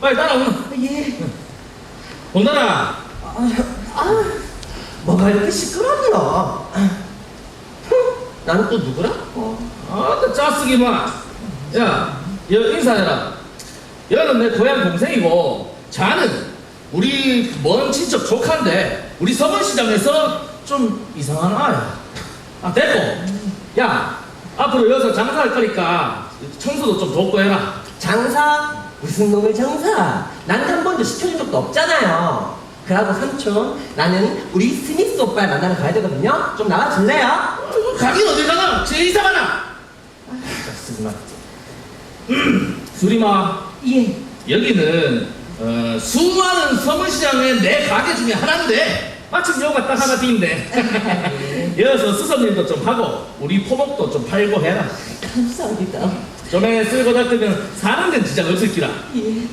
빨리 따라오나. 예. 봉단아, 아, 뭐가 이렇게 시끄럽냐? 나는 또 누구라? 어. 아따 짜쓰기만. 야, 여 인사해라. 여는 내 고향 동생이고, 자는 우리 먼 친척 조카인데, 우리 서문시장에서 좀 이상한 아야. 아, 됐고. 야, 앞으로 여기서 장사할 거니까 청소도 좀 돕고 해라. 장사? 무슨 놈의 장사? 난 한 번도 시켜준 적도 없잖아요. 그러고 삼촌, 나는 우리 스미스 오빠 만나러 가야 되거든요. 좀 나와줄래요? 아이고, 가긴 어딜 가나? 제 이상하나? 짜쓰기만. 음, 수리마. 예. 여기는 어, 수많은 서문시장의 내 가게 중에 하나인데 마침 여기가 딱 하나 빈데 여기서 수선일도 좀 하고 우리 포목도 좀 팔고 해라 감사합니다. 좀에 쓸고 닦으면 사는 데는 지장 없을 기라 예.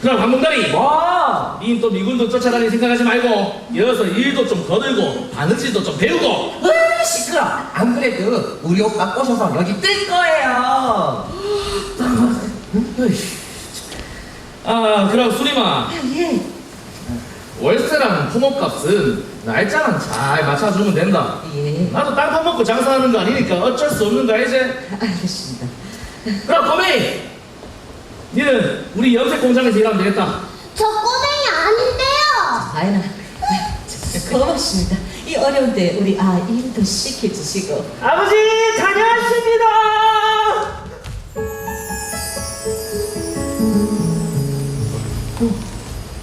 그럼 한봉다리 뭐? 님또 미군도 쫓아다니 생각하지 말고 여기서 일도 좀 거들고 바느질도 좀 배우고 으, 시끄러. 안 그래도 우리 오빠 꼬셔서 여기 뜰 거예요. 아 그럼 수리마 예. 월세랑 포목값은 날짜만 잘 맞춰주면 된다 예. 나도 땅 파먹고 장사하는 거 아니니까 어쩔 수 없는 거 알지? 알겠습니다. 그럼 거미! 니는 우리 염색 공장에서 일하면 되겠다. 저 꼬맹이 아닌데요. 아이나 고맙습니다. 이 어려운 때 우리 아 일도 시켜주시고 아버지 다녀왔습니다.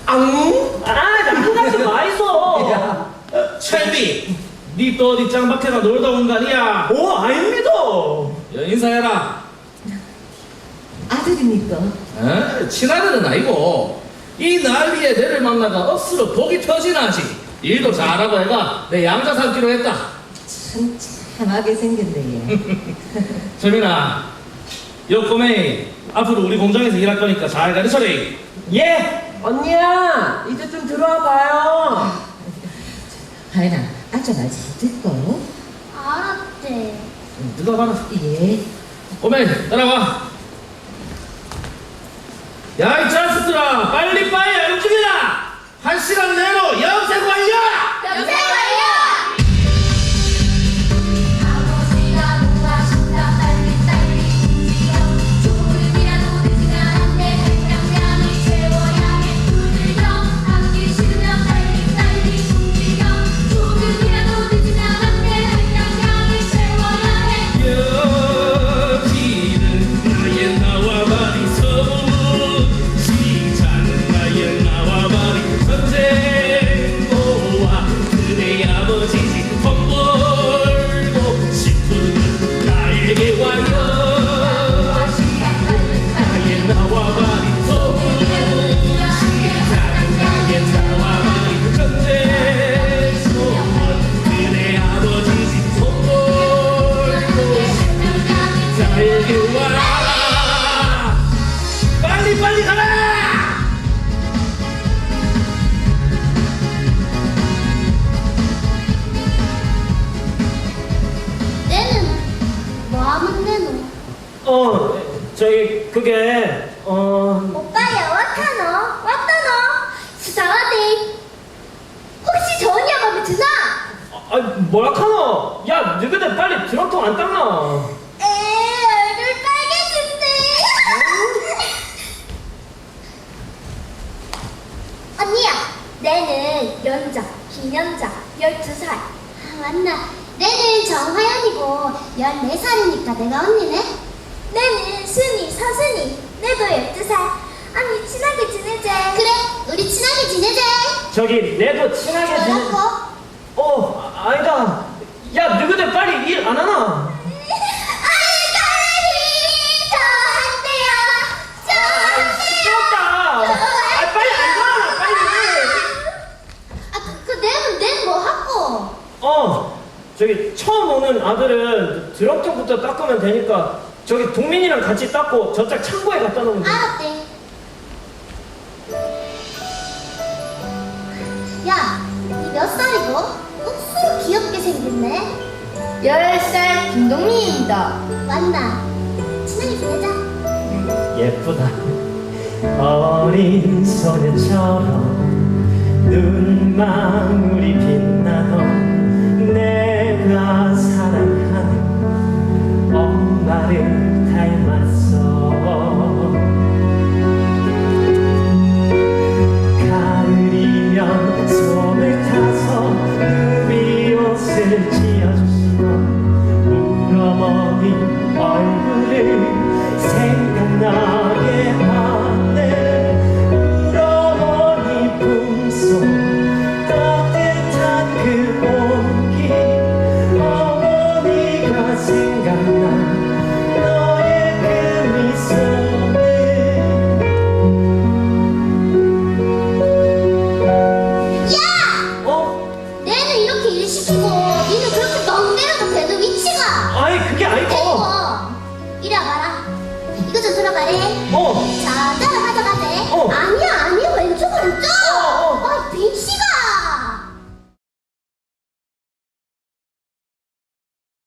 앙 아 나가지 마이소. 야. 첼비! 니또 어디 짱박해가 놀다 온 거 아니야? 오 아닙니다. 야, 인사해라. 아들입니까? 에? 친아들은 아니고 이 난리에 내를 만나가 억수로 복이 터지나지. 일도 잘하고 해가 내 양자 삼기로 했다. 참 참하게 생겼네 재민아, 요 꼬맹이 앞으로 우리 공장에서 일할 거니까 잘 가르쳐래. 예. 언니야 이제 좀 들어와 봐요 아이나 앉아가지 듣고 알았대. 누가 봐라. 예 꼬맹이 따라와. 야, 이 자식들아, 빨리 빨리 움직이라! 한 시간 내 어 저기 그게 어 오빠야 왔다노? 왔다노? 수상하대 혹시 저 언니가 마음에 드나? 아, 뭐라 카노? 야, 너희들 빨리 드럼통 안 닦나? 에 얼굴 빨개진대 언니야 내는 연자 김연자 12살 아 맞나 내는 정화연이고 14살이니까 내가 언니네 내는 순이 서순이 내도 12살 언니 친하게 지내자 그래 우리 친하게 지내자 저기 내도 친하게 지내. 뭐라고? 어, 아, 아니다. 야, 너희들 빨리 일 안 하나? 시끄럽다. 아, 빨리 안 가, 빨리. 뭐 어, 저기 처음 오는 아들은 드럼통부터 닦으면 되니까 저기 동민이랑 같이 닦고 저짝 창고에 갖다 놓으면 돼. 아, 네. 야, 이 몇 살이고? 억수로 귀엽게 생겼네. 10살 김동민입니다. 왔나? 친하게 지내자. 예쁘다. 어린 소녀처럼 눈망울이 빛나던 내가 divertir. 오른쪽으로 들어가래. 어. 자, 자, 가져가래. 어. 아니야, 아니야, 왼쪽, 왼쪽. 어, 어. 아, 빈씨가